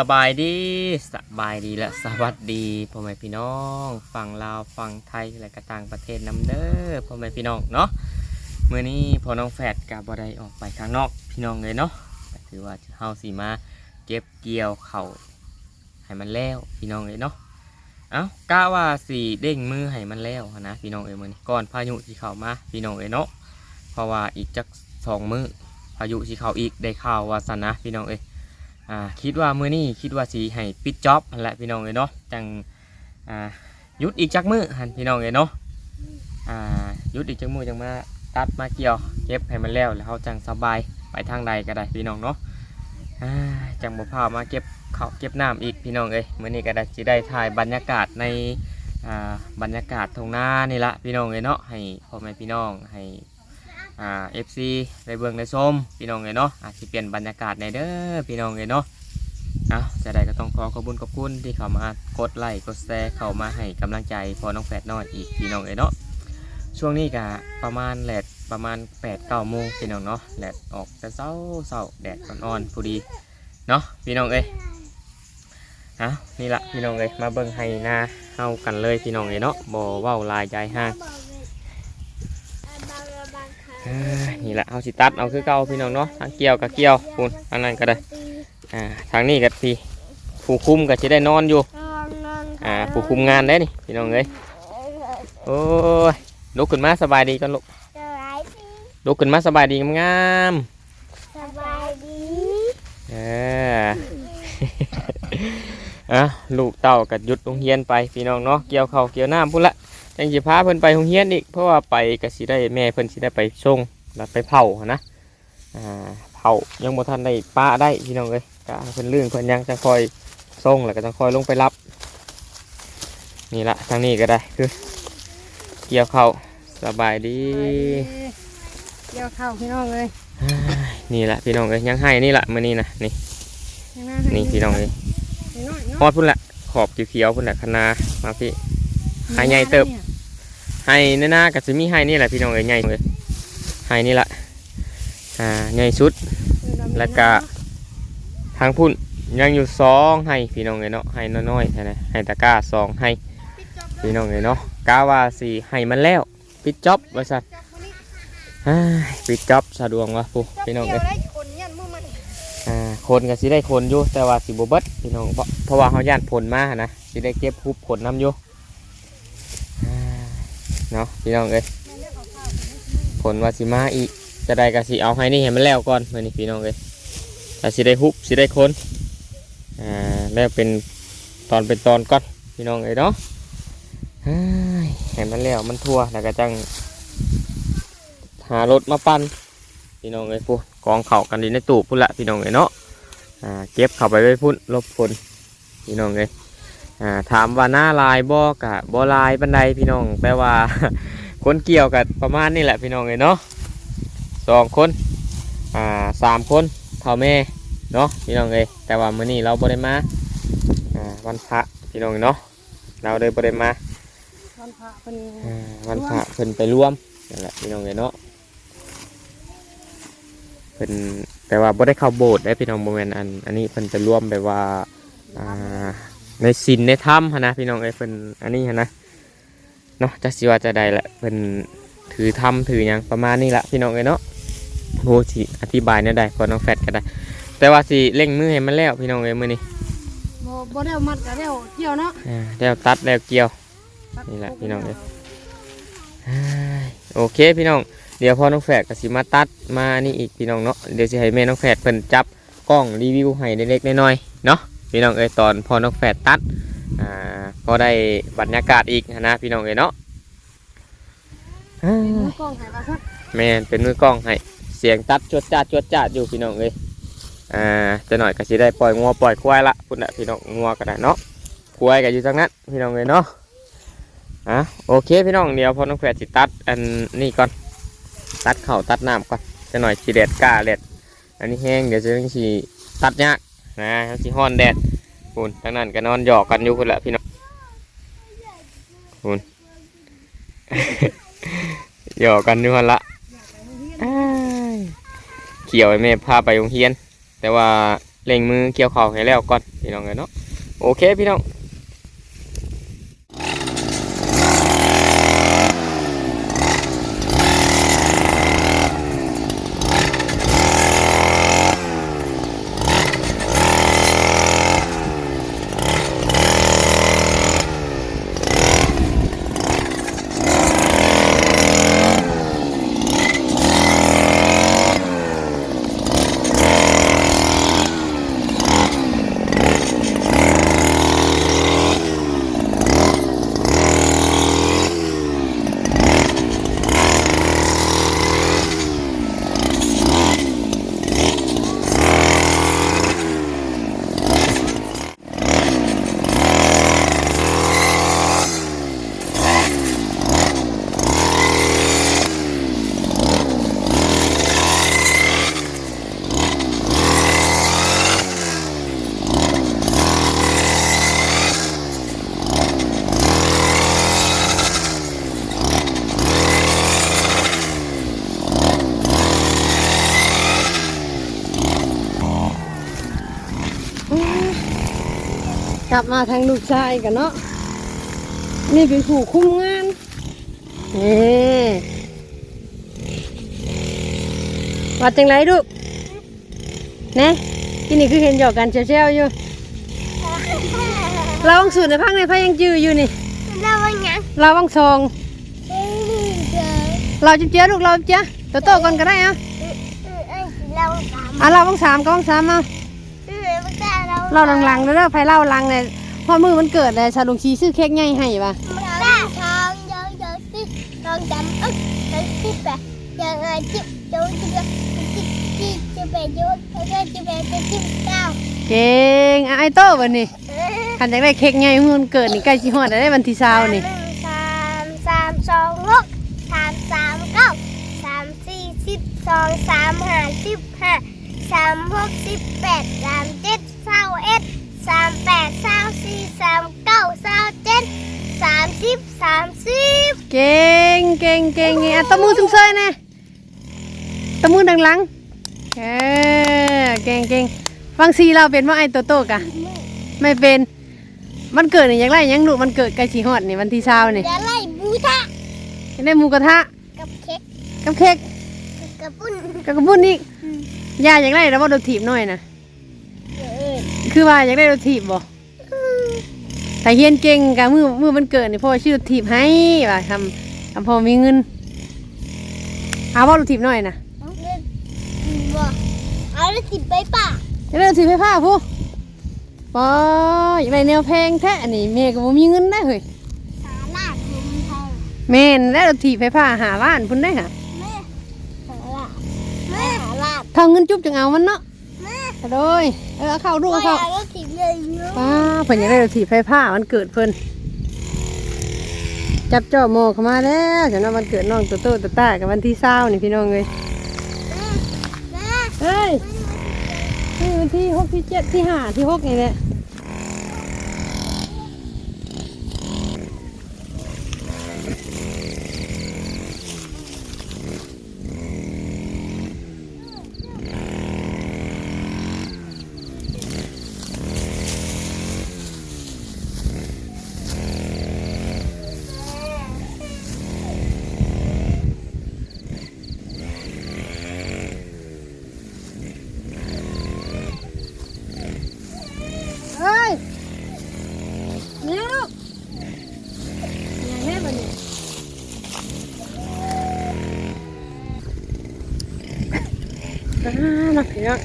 สบายดีสบายดีและสวัสดีพ่อแม่พี่น้องฝั่งลาวฝั่งไทยและก็ต่างประเทศนำเด้อพ่อแม่พี่น้องเนาะเมื้อนี้พอน้องแฝดกับบ่ได้ออกไปข้างนอกพี่น้องเลยเนาะถือว่าเฮาสิมาเก็บเกี่ยวเขาให้มันแล้วพี่น้องเลยเนาะเอ้ากะว่าสิเด้งมือให้มันแล้วนะพี่น้องเอ้ยมือนี้ก่อนพายุสิเข้ามาพี่น้องเอ้ยเนาะเพราะว่าอีกจักสองมือพายุสิเข้าอีกได้ข่าวว่าซั่นนะพี่น้องเอ้ย อ่าคิดว่ามื้อนี้คิดว่าสิให้ปิดจ็อบแหละพี่น้องเอ้ยเนาะจังอ่ายุดอีกจักมือหันพี่น้องเอ้ยเนาะอ่ายุดอีกจักมือจังมาตัดมาเกี่ยวเก็บให้มันแล้วแล้วเฮาจังสบายไปทางใดก็ได้พี่น้องเนาะอ่าจังบ่พามาเก็บเขาเก็บน้ำอีกพี่น้องเอ้ยมื้อนี้ก็ได้สิได้ถ่ายบรรยากาศในอ่าบรรยากาศทงนานี่ละพี่น้องเอ้ยเนาะให้พ่อแม่พี่น้องให้ อ่า FC ได้เบิ่งได้ชมพี่น้องเลยเนาะอาจจะเปลี่ยนบรรยากาศในเด้อพี่น้องเลยเนาะเอาจะได้ก็ต้องขอขอบคุณขอบคุณที่เข้ามากดไลค์กดแชร์เข้ามาให้กำลังใจพอน้องแฝดน้อยอีกพี่น้องเลยเนาะช่วงนี้ก็ประมาณแหลดประมาณ8ปดเก้าโมงพี่น้องเนาะแหลดออกแต่เช้าเช้าแดดอ่อนๆพอดีเนาะพี่น้องเอ้ยเอานี่ละพี่น้องเอ้ยมาเบิ่งให้น้าเฮากันเลยพี่น้องเอ้ยเนาะบ่เว้าลายใจห้าง นี่แหละเอาสิตัดเอาคือเก่าพี่น้องเนาะทางเกี่ยวกับเกี่ยวคุณทางนั้นก็ได้อ่าทางนี้ก็พี่ผู้คุมก็จะได้นอนอยู่อ่าผู้คุมงานได้นี่พี่น้องเอ้ยโอ้ยลุกขึ้นมาสบายดีกันลูกลุกขึ้นมาสบายดีงามสบายดีเอออะลูกเต่ากับยุดโรงเรียนไปพี่น้องเนาะเกี่ยวเขาเกี่ยวน้ำพุ่นละ ยังสิพาเพิ่นไปโรงเรียนอีก เพราะว่าไปก็สิได้แม่เพิ่นสิได้ไปส่งแล้วไปเผาหั้นนะอ่าเผายังบ่ทันได้ป้าได้พี่น้องเอ้ยก็ให้เพิ่นลื่นเพิ่นยังจะคอยส่งแล้วก็จะคอยลงไปรับ นี่ละทางนี้ก็ได้คือ เกี่ยวเขาวสบายดีเกี่ยวข้าวพี่น้องเลยนี่แหละพี่น้องเอ้ยยังให้นี่แหละมื้อนี้นะนี่นี่พี่น้องเอ้ยน้อยฮอดพุ่นละขอบเขียวๆพุ่นละคณามาพี่หายใหญ่เติบ ให้ในหน้ากับซิมีให้นี่แหละพี่น้องเอ้ยใหญ่เลยให้นี่แหละอ่าใหญ่สุดแล้วก็ทางพุ่นยังอยู่สองให้พี่น้องเอ้ยเนาะให้น้อยๆใช่ไหมให้ตะกร้าสองให้พี่น้องเอ้ยเนาะกาว่าสี่ให้มันแล้วปิดจ็อบว่าสัตว์ปิดจ็อบสะดวกวะปูพี่น้องเกี่เอ้ยวยได้คนยันมือมันอ่าคนก็สิได้คนอยู่แต่ว่าสิบเบิดพี่น้องเพราะเพราะว่าเขาย่านผลมานะสิได้เก็บคุบผลน้ำอยู่อ่า เนาะพี่น้องเอ้ยผลว่าสิมาอีกจะได้ก็สิเอาให้นี่เห็นมันแล้วก่อนเมื่อนี้พี่น้องเอ้ยถ้าสิได้ฮุบสิได้คนอ่าแล้วเป็นตอนเป็นตอนก่อนพี่น้องเอ้ยเนาะเห็นมันแล้วมันทั่วแล้วก็จังหารถมาปั่นพี่น้องเอ้ยพูกองเข่ากันดีในตู้พุ่นละพี่น้องเอ้ยเนาะอ่าเก็บเข้าไปไว้พุ่นลบฝนพี่น้องเอ้ย อ่าถามว่าหน้าลายบ่กะบ่ลายบันไดพี่น้องแปลว่า คนเกี่ยวกับประมาณนี้แหละพี่น้องเอ้ยเนาะสองคนอ่าสามคนเท่าแม่เนาะพี่น้องเอ้ยแต่ว่ามื้อนี้เราบ่ได้มาอ่าวันพระพี่น้องเอ้ยเนาะเราเลยบ่ได้มาวันพระเป็นอ่าวันพระเพิ่นไปร่วมนั่นแหละพี่น้องเอ้ยเนาะเพิ่นแต่ว่าบ่ได้เข้าโบสถ์ได้พี่น้องบ่แม่นอันอันนี้เพิ่นจะร่วมแบบว่าอ่า ในศีลในธรรมหั้นนะพี่น้องเอ้ยเพิ่นอันนี้หั้นนะเนาะจักสิว่าจะได้ละเพิ่นถือธรรมถือหยังประมาณนี้ละพี่น้องเอ้ยเนาะโหสิอธิบายแนวใดพอน้องแฟดก็ได้ แต่ว่าสิเร่งมือให้มันแล้วพี่น้องเอ้ยมื้อนี้บ่บ่ได้เอามัดกับได้เอาเกี่ยวเนาะอ่าแล้วตัดแล้วเกี่ยวนี่แหละพี่น้องเอ้ยอ้ายโอเคพี่น้องเดี๋ยวพอน้องแฝดก็สิมาตัดมานี่อีกพี่น้องเนาะเดี๋ยวสิให้แม่น้องแฝดเพิ่นจับกล้องรีวิวให้เล็กๆน้อยๆเนาะ พี่น้องเอ้ยตอนพอน้องแฝดตัดอ่าพอได้บรรยากาศอีกนะพี่น้องเอ้ยเนาะอ้าเป็นยมือกล้องให้มาครับแม่นเป็นมือกล้องให้เสียงตัดจวดจ้าดจวดจ้าดอยู่พี่น้องเอ้ยอ่าจะหน่อยก็สิได้ปล่อยงัวปล่อยควายละพุ่นน่ะพี่น้องงัวก็ได้เนาะควายก็อยู่ทางนั้นพี่น้องเอ้ยเนาะอะโอเคพี่น้องเดี๋ยวพอน้องแฝดสิตัดอันนี้ก่อนตัดเข่าตัดน้ำก่อนจะหน่อยสีแดดกล้าแดดอันนี้แห้งเดี๋ยวจะต้องสีตัดยาก นะสีห้อนแดดคุณทั้งนั้นก็นอนหยอกกันอยู่คนละพี่น้องคุณหยอกกันอยู่คนละเขี่ยวไอ้แม่พาไปโรงเรียน แต่ว่าเล่งมือเกี่ยวข้าวให้แล้วก่อนพี่น้องเลยเนาะโอเคพี่น้อง ลับมาทางลูกชายกันเนาะนี่เป็นผู้คุมงานนี่ว่าจังไรลูกนะที่นี่คือเห็นหยอกกันเชี่ยวๆอยู่เราวังสูตรในพังในพายังจืออยู่นี่เราว่าหยังเราวังซองเอ้ยเด้อเราจะเจ้าลูกเราจะเจ้าตัวโตก่อนก็ได้เอาเอ้ยเอ้ยเราสามอะเราวังสามก็วังสามเอาเอ้ยบ่ได้ เราเราหลังๆแล้วเด้อไฟเล่าหลังเลยพอมือมันเกิดเลยชาลุงชีซื้อเค้กใหญ่ให้ป่ะเราทองเยอะเยอะที่ทองจำอึกทองที่แปดยังไงจิ๊บโจ๊กจิ๊บจิ๊บจิ๊บจิ๊บไปโจ๊กแล้วก็จิ๊บไปเป็นจิ๊บเก้าเก่งอะไอโต้วันนี้เอ้ยคันอยากได้เค้กใหญ่มือมันเกิดนี่ใกล้ชิฮอดแล้วได้วันที่เช้านี่หงสามสามสองหกสามสามเก้าสามสี่สิบสองสามห้าสิบห้าสามหกสิบแปดสามเจ็ดสามเอ็ดสามแปดสามสี่สามเก้าสามเจ็ดสามสิบสามสิบเก่งเก่งเก่งอะตบมือซุ้มเซยนะตบมือดังหลังเออเก่งเก่งฟังซีเราเป็นว่าไอโตโต้กะไม่เป็นมันเกิดนี่อยากได้หยังลูกมันเกิดใกล้ชิฮอดนี่วันที่เช้านี่อย่าไล่บูทะอยากได้หมูกระทะกับเค้กกับเค้กกับปุ้นกับกระปุ้นนี่ย่าอยากได้แล้วว่าโดนถีบหน่อยนะเออ คือว่าอยากได้โดนถีบบ่แต่เฮียนเก่งกับมือมือมันเกิดนี่พ่อชื่อถีบให้ว่าทำทำพอมีเงินเอาพ่อเราถีบหน่อยนะเอาเงินบ่เอาแล้วติดไปป่ะจะได้ถีบให้ผ้าผู้ปออยากได้แนวแพงแท้อันนี้แม่ก็บ่มีเงินได้เฮ้ยหาลาดเงินทองแม่นแล้วเราถีบให้ผ้าหาล้านพุ่นได้หะแม่หาลาดแม่หาลาดถ้าเงินจุ๊บจังเอามันเนาะแม่ เอาโดยเออเอาเข้าดูก็เอาอเข้ายากได้ติดเลยเนาะป้าเพิ่นอยากได้เราถีบให้ผ้ามันเกิดเพิ่นจับจ่อโมเข้ามาแล้วฉันว่ามันเกิดน้องโตโต้ตาตากับวันที่เศร้านี่พี่น้องเลยแม่เฮ้ยนี่วันที่หกที่เจ็ดที่ห้าที่หกนี่แหละเฮ้ยเนี่ยลูกอย่างนี้มันนี่อ่า นักเนาะ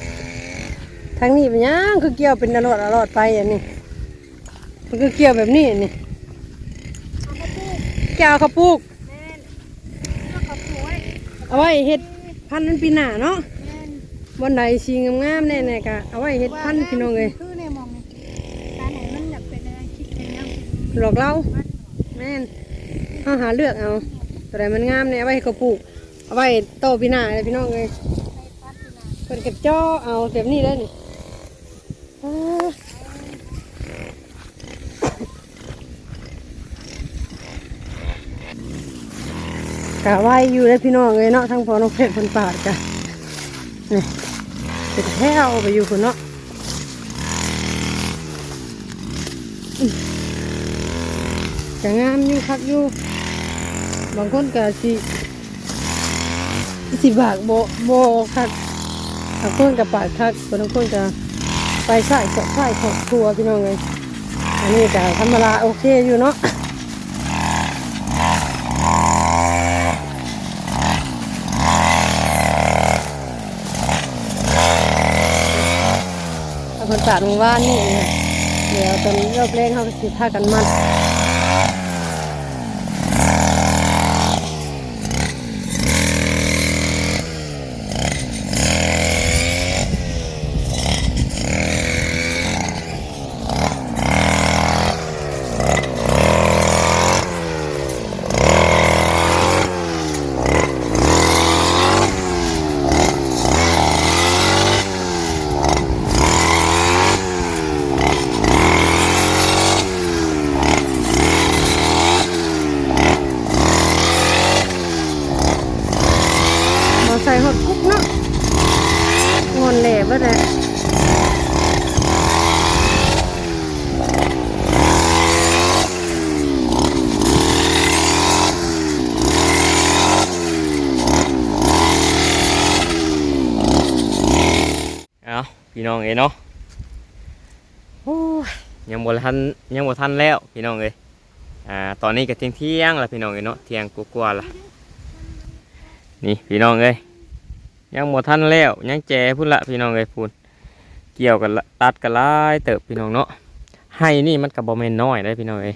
ทางนี้เป็นยังคือเกี่ยวเป็นอรอดอรอดไปอันนี้มันคือเกี่ยวแบบนี้อันนี่เกี่ยวข้าวปลูกเอาไว้เฮ็ดพันธุ์มันปีหน้าเนาะบนใดสีงามๆแน่ๆกะเอาไว้เฮ็ดพันธุ์พี่น้องเลยหนมันอกเลอกเราแม่นเอาหาเลือกเอาตัวใดมันงามเนี่ยเอาไว้ให้เขาปลูกเอาไว้โตปีหน้าเลยพี่น้องเลย เป็นเก็บจ้อเอาแบบนี้เลยนี่กะไว้อยู่เลยพี่น้องเลยเนาะทั้งพอน้องเพชรคนปาดกันนี่เป็นแห้วไปอยู่คนเนาะจะงามอยู่ครับอยู่บางคนกะสิสิบากโบโบครับางคนก็ปาดคักบางคนก็ไปใส่เสาะใส่ขอบครัวพี่น้องเลยอันนี้ก็ธรรมดาโอเคอยู่เนาะเอาคนตัดมือว่านนี่ เดี๋ยวตอนนี้เลิกเล่นเขาก็สิท่ากันมันมาใส่หดคุกเนาะงอนแหล่บ่ได้ เอา พี่น้องเอ้เนาะยังบ่ทันยังบ่ทันแล้วพี่น้องเอ้ยอ่าตอนนี้ก็เที่ยงเที่ยงล้วพี่น้องเอ้เนาะเที่ยงกว่าๆละนี่พี่น้องเอ้ยยังบ่ทันแล้วยังแจพุ่นละพี่น้องเอ้ยพุ่นเกี่ยวกันละตัดกันหลายเติบพี่น้องเนาะให้นี่มันก็บ่แม่นน้อยได้พี่น้องเอ้ย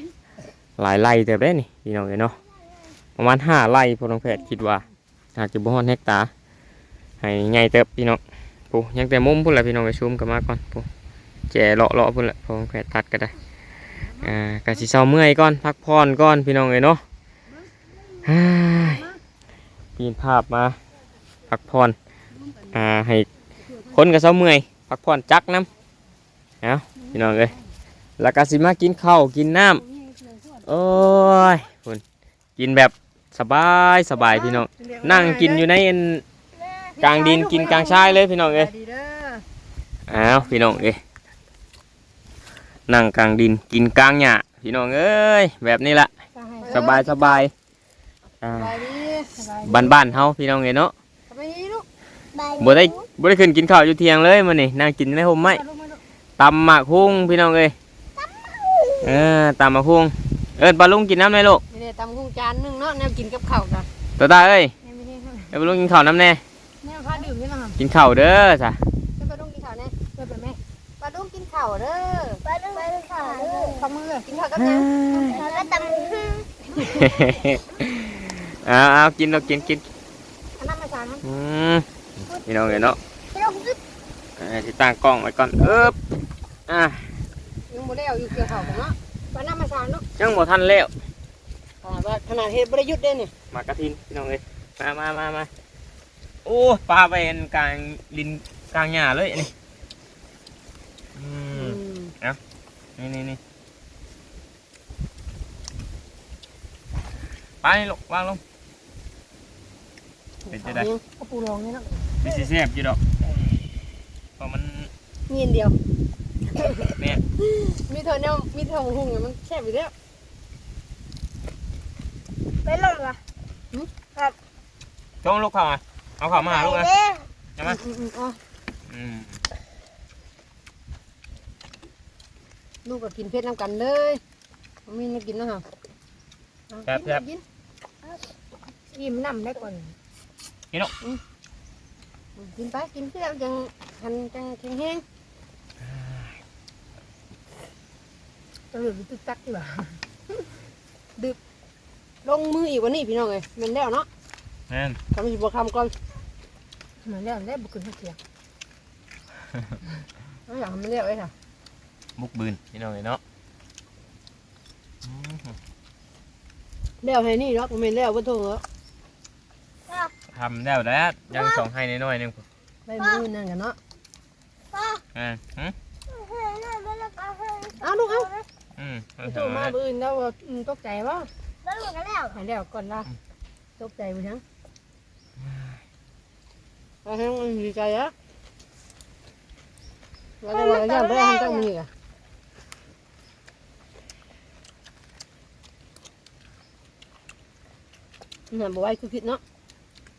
หลายไร่เติบได้นี่พี่น้องเอ้ยเนาะประมาณห้าไร่พอน้องแพทย์คิดว่าหากจะบ่ฮอดเฮกตาร์ให้ใหญ่เติบพี่น้อง ปูยังแต่มุมพุ่นแหละพี่น้องไปซูมกันมาก่อนปูแจเลาะเลาะพุ่นแหละพอแขวนตัดก็ได้อ่ากะสิเศร้าเมื่อยก่อนพักผ่อนก่อนพี่น้องเอ้ยเนาะปีนภาพมาพักผ่อนอ่าให้คนกับเศร้าเมื่อยพักผ่อนจักน้ำเอาพี่น้องเอ้ยแล้วก็สิมากินข้าวกินน้ำโอ้ยพุ่นกินแบบสบายสบายพี่น้องนั่งกินอยู่ในอัน กลางดินกินกลางชายเลยพี่น้องเอ้ยดีเด้ออ้าวพี่น้องเอ้ยนั่งกลางดินกินกลางหญ้าพี่น้องเอ้ยแบบนี้ละสบายสบายอ่าสบายดีสบายดีบ้านบ้านๆเฮาพี่น้องเอ้ยเนาะสบายดีลูกบ่ได้บ่ได้ขึ้นกินข้าวอยู่เที่ยงเลยมื้อนี้นั่งกินในห่มไม้มาลูกมาลูกตำหมากฮุ้งพี่น้องเอ้ยเออตำหมากฮุ้งเอิ้นปลาลุงกินน้ำหน่อยลูกไม่ได้ตำกุ้งจานหนึงเนาะแนวกินกับข้าวกันตาตาเอ้ยแนวไม่ได้ค่ะเอ้ยปลาลุงกินข้าวน้ำแน่แนวพา ดื่มใช่ไหมครับกินข้าวเด้อจ้ะเดี๋ยวปลาดุงกินข้าวแน่เดี๋ยวไปแม่ปลาดุงกินข้าวเด้อไปดูไปดูข่าวดูขอมือกินข้าวกับยังแล้วก็ตำฮึ่งเอาเอากินเรากินกินอันนั้นมาจานมั้งอืมพี่น้องเอ้ยเนาะที่เราฮึ่งเอ่อที่ตั้งกล้องไว้ก่อนเอ๊บอะยังบ่แล้วอยู่เกี่ยวข้าวกันเนาะปลาน้ำมาจานเนาะยังบ่ทันแล้วขนาดว่าขนาดเฮ็ดบ่ได้หยุดเด้นี่มากระทินพี่น้องเอ้ยมามามามา โอ้ปลาไปเห็นกลางดินกลางหญ้าเลยอันนี่อืมนี่นี่นี่ไปลูกวางลง เป็นจะได้ ก็ปูรองนี่เนาะมีสีแซ่บอยู่ดอกเพราะมันเงียนเดียว เนี่ยมีเธอเนี่ยมีเธอหงหุ่งเนี่ยมันแซ่บอยู่แล้วไปลงวะจงลูกเข้ามา เอาเข้ามาหาลูกนะเด้อใช่ไหมอืมอืมอ๋ออืมลูกก็กินเผ็ดน้ำกันเลยบ่มีมากินเนาะค่ะเอาแซ่บแซ่บกินอิ่มน้ำได้ก่อนกินลูกอืมกินไปกินเพื่อจังหันจังแข็งแห้งจะเหลือตึกตักดีกว่าดึบลงมืออีกวันนี้พี่น้องเลยแมันแล้วเนาะ แม่นทำสิบคำก่อนแมันแล้วแล้วบุกขึ้นเสียงเอาอย่างให้มันแล้วเลยค่ะบุกบืนพี่น้องเอ้ยเนาะอืมแล้วให้นี่เนาะผมเป็นแล้วว่าโทษเหรอทำแล้วแล้วยังสองให้น้อยๆหนึงไปมือนั่นกันเนาะพ่ออ่าหืมเฮ้ยน่าไปแล้วก็เฮ้ยเอาลูกเอาอืมเอาโทเถษมาอะบืนแล้วว่าอืมตกใจวะแล้วลูกกันแล้วให้แล้วก่อนละตกใจไปทั้งเอาหารมันดีใจอะเราจะมาย่างไปอาหารตั้งมีอะนั่นบอกไว้คือผิดเนาะ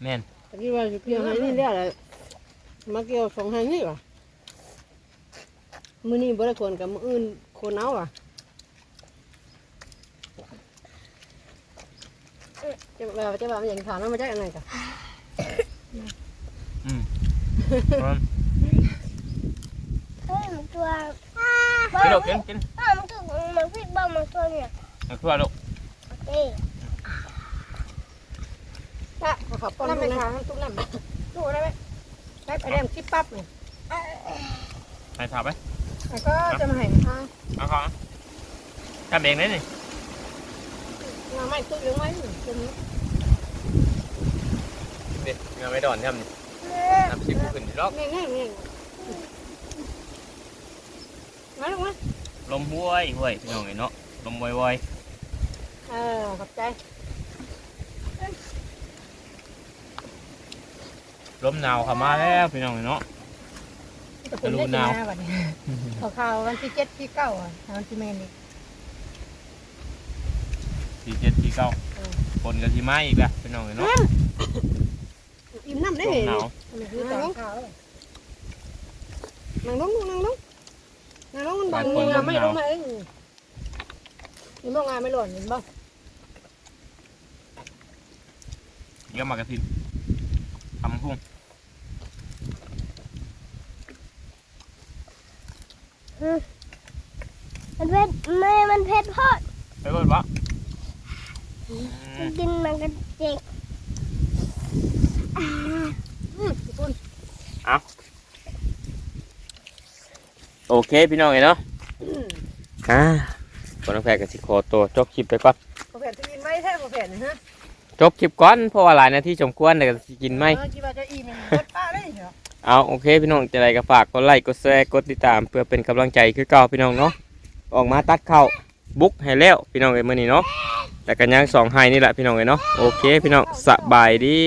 แม่นตะกี้ว่าเกี่ยวให้นี่แล้วแหละมาเกี่ยวสองให้นี่ว่ะมือนี่บริคนกับมืออื่นคนเอาว่ะจะแบบจะแบบอย่างถามว่ามาจากอะไรกัน เฮ้ยมันตัวกินลูกกินกินอ้าวมันตัวมันพิษบ้ามันตัวเนี่ยเอาทั่วลูกเอ้ยถ้าเขาขับป้อนลูกนะทุกน้ำลูกได้ไหมได้ไปแดมคลิปปั๊บนี่ให้ถามไปแล้วก็จะมาให้อ่าเอาของทำเองเลยนี่งาไม่ตุ้ยลงไว้นี่ตรงนี้นี่งานไม่ดอนทำนี่ ทำชิบขึ้นรอบแง่แง่แง่มาลงมาลมห้วยห้วยพี่น้องไอ้เนาะลมวอยวอยเออขอบใจลมหนาวเข้ามาแล้วพี่น้องไอ้เนาะจะเป็นได้กี่นาวันนี้ข่าวข่าววันที่เจ็ดที่เก้าอะวันที่แม่นี่สี่เจ็ดสี่เก้าคนกันที่ไม้อีกแล้วพี่น้องไอ้เนาะอิ่ม น้ำได้ลเห็มนหนาวคือตอนข่าวนั่งลงนั่งลงนั่งลงมันบังงาไม่ลงมาเองนี่บ้องงาไม่หล่นเห็นบ้างนี่ก็มากระทินทำพุ่งมันเพชรแม่มันเพชรพอดไปเบิดวะอืมกินมันก็เจ็ บคุณโอเคพี่น้องไอ้เนาะอ่าคนน้องแพรกับสิโคตัวจบคลิปไปก่อนกาแฟจะกินไหมแท้กาแฟนะฮะจบคลิปก่อนเพราะว่าหลายนาทีสมควรแต่ก็สิกินไหมคิดว่าจะอิ่มเบิดป้าได้เหรอเอาโอเคพี่น้องจะไรก็ฝากกดไลค์กดแชร์กดติดตาม เพื่อเป็นกำลังใจคือเก่าพี่น้องเนาะออกมาตัดเข้าบุกให้แล้วพี่น้องเอ้ยมื้อนี้เนาะแต่กันยังสองไฮนี่แหละพี่น้องเอ้ยเนาะโอเคพี่น้องสบายดี